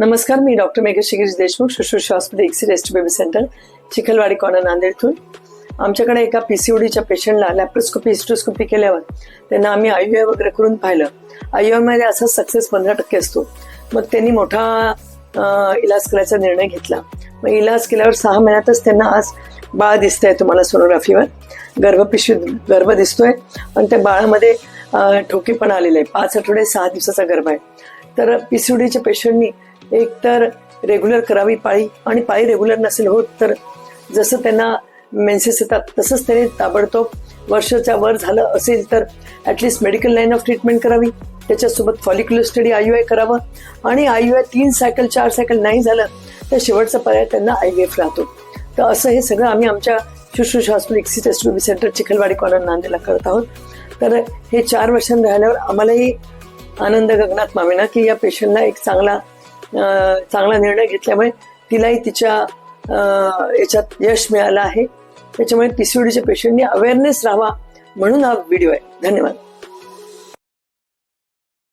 नमस्कार मी doctor Meghshirish Deshmukh Shushrusha hospital एक्सिल एस टी बेबी सेंटर चिखलवाडी कॉर्नर नांदेडतून. आमच्याकडे एका पी सी ओडीच्या पेशंटला लॅप्रोस्कोपी हिस्ट्रोस्कोपी केल्यावर त्यांना आम्ही आय वगैरे करून पाहिलं. आयमध्ये असा सक्सेस पंधरा टक्के असतो. मग त्यांनी मोठा इलाज करायचा निर्णय घेतला. मग इलाज केल्यावर सहा महिन्यातच त्यांना आज बाळ दिसत आहे तुम्हाला सोनोग्राफीवर गर्भपिशवी गर्भ दिसतोय. आणि त्या बाळामध्ये ठोके पण आलेले आहे पाच आठवडे सहा दिवसाचा गर्भ आहे. तर पी सी ओडीच्या पेशंटनी एक तर रेग्युलर करावी पाळी आणि पाळी रेग्युलर नसेल होत तर जसं त्यांना मेन्सेस येतात तसंच त्यांनी ताबडतोब वर्षाच्या वर झालं असेल तर at least medical line of treatment करावी. त्याच्यासोबत follicular study I U I करावं. आणि आय यू आय तीन सायकल चार सायकल नाही झालं तर शेवटचा पर्याय त्यांना आय व्ही एफ राहतो. तर असं हे सगळं आम्ही आमच्या शुश्रूषा हॉस्पिटल एक्सिट एस बी सेंटर चिखलवाडी कॉलर नांदेडला करत आहोत. तर हे चार वर्षांनी राहिल्यावर आम्हालाही आनंद गगनात मावेना की या पेशंटला एक चांगला चांगला निर्णय घेतल्यामुळे तिलाही तिच्या याच्यात यश मिळालं आहे. त्याच्यामुळे पीसीओडीच्या पेशंटनी अवेअरनेस राहावा म्हणून हा व्हिडिओ आहे. धन्यवाद.